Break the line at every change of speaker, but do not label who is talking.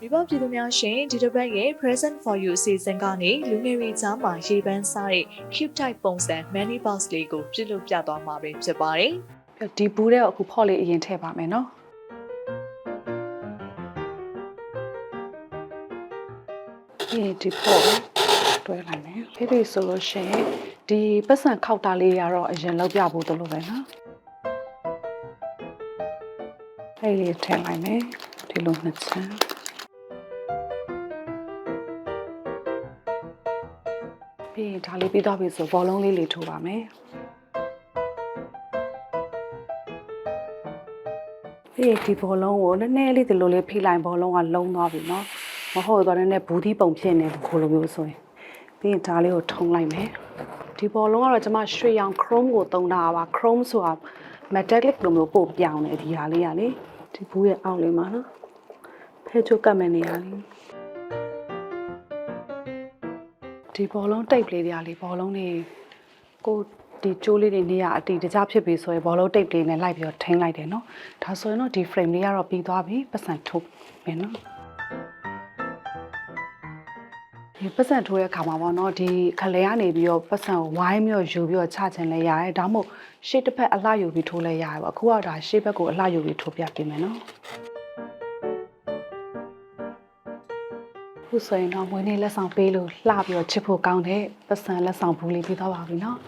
မိဘပြည်သူများရှင်ဒီတစ်ပတ်ရဲ့ Present for You အစီအစဉ်ကနေလူငယ်တွေကြားမှာရေပန်းစားတဲ့ cute type ပုံစံ many box လေးကိုပြုလုပ်ပြသွားမှာပဲဖြစ်ပါတယ်
ပြီးတော့ဒီဘူးတဲ့အခုဖော့လေးအရင်ထည့်ပါမယ်နော်ဒီဒီဖော့တွဲလိုက်မယ်ဖိဖိဆိုလို့ရှိရင်ဒီပတ်စံခောက်တာလေးရတော့အရင်လောက်ပြဖို့တလို့ပဲနော်အဲ့ဒီထည့်လိုက်မယ်ဒီလိုနှစ်ချမ်း ပြီးရင်ဒါလေးပြီးသွားပြီဆိုဘောလုံးလေးလေးထိုးပါမယ်ပြီးရင်ဒီဘောလုံးကိုနည်းနည်းလေးဒီလိုလေးဖိလိုက်ဘောလုံးကလုံးသွားပြီနော်မဟုတ်တော့နည်းနည်းဘူးသီးပုံဖြစ်နေခိုးလိုမျိုးဆိုရင်ပြီးရင်ဒါလေးကိုထုံလိုက်မယ်ဒီဘောလုံးကတော့ကျွန်မရွှေရောင် chrome ကိုသုံးတာပါ chrome ဆိုတာ metallic လိုမျိုးပို့ပြောင်းတယ်ဒီဟာလေးကလေဒီဘူးရဲ့အောက်လေးမှာနော်ဖဲချိုးကတ်မဲ့နေရာလေး ဒီဘောလုံးတိတ်လေးတွေကလေဘောလုံးလေးကိုဒီကျိုးလေးတွေနေရအတီတကြဖြစ်ပြီဆိုရင်ဘောလုံးတိတ်လေးနဲ့လိုက်ပြီးတော့ထိန်းလိုက်တယ်နော်ဒါဆိုရင်တော့ဒီ frame လေးကတော့ပြီးသွားပြီပတ်စံထုတ်မယ်နော်ဒီပတ်စံထိုးတဲ့အခါမှာပေါ့နော်ဒီခလဲကနေပြီးတော့ပတ်စံကိုဝိုင်းပြီးတော့ယူပြီးတော့ချချင်လဲရတယ်ဒါမှမဟုတ်ရှေ့တစ်ဖက်အလှယူပြီးထိုးလဲရတယ်ပေါ့အခုကဒါရှေ့ဘက်ကိုအလှယူပြီးထိုးပြပေးမယ်နော် ခုဆိုရင်တော့မွေးနေ့လက်ဆောင်ပေးလို့လှပြီးတော့ချစ်ဖို့ကောင်းတဲ့ပတ်စံလက်ဆောင်ဘူးလေးပြီးသွားပါပြီနော်